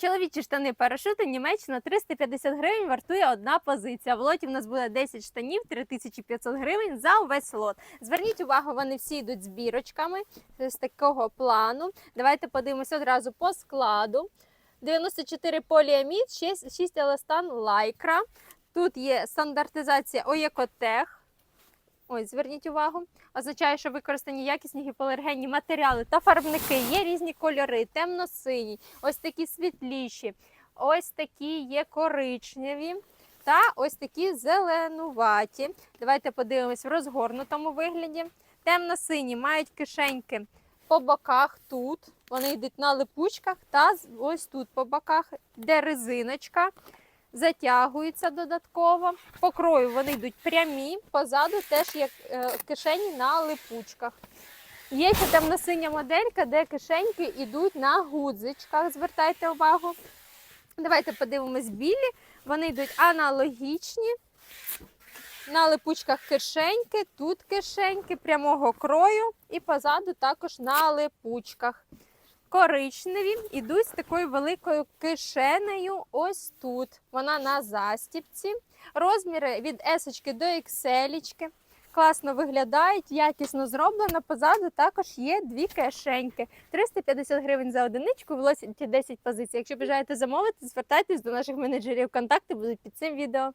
Чоловічі штани парашути Німеччина 350 гривень вартує одна позиція. В лоті в нас буде 10 штанів 3500 гривень за увесь лот. Зверніть увагу, вони всі йдуть з бірочками з такого плану. Давайте подивимося одразу по складу. 94 поліамід, 6, 6 еластан лайкра. Тут є стандартизація Оєкотех. Ось, зверніть увагу. Означає, що використані якісні гіпоалергенні матеріали та фарбники. Є різні кольори, темно-сині, ось такі світліші, ось такі є коричневі та ось такі зеленуваті. Давайте подивимось в розгорнутому вигляді. Темно-сині мають кишеньки по боках тут. Вони йдуть на липучках та ось тут по боках, де резиночка. Затягуються додатково. По крою вони йдуть прямі, позаду теж є е, кишені на липучках. Є ще темно-синя моделька, де кишеньки йдуть на гудзичках. Звертайте увагу. Давайте подивимось білі. Вони йдуть аналогічні. На липучках кишеньки, тут кишеньки прямого крою і позаду також на липучках. Коричневі йдуть з такою великою кишенею ось тут. Вона на застіпці. Розміри від S до XL. Класно виглядають, якісно зроблено. Позаду також є дві кишеньки. 350 гривень за одиничку, в лоті 10 позицій. Якщо бажаєте замовити, звертайтесь до наших менеджерів. Контакти будуть під цим відео.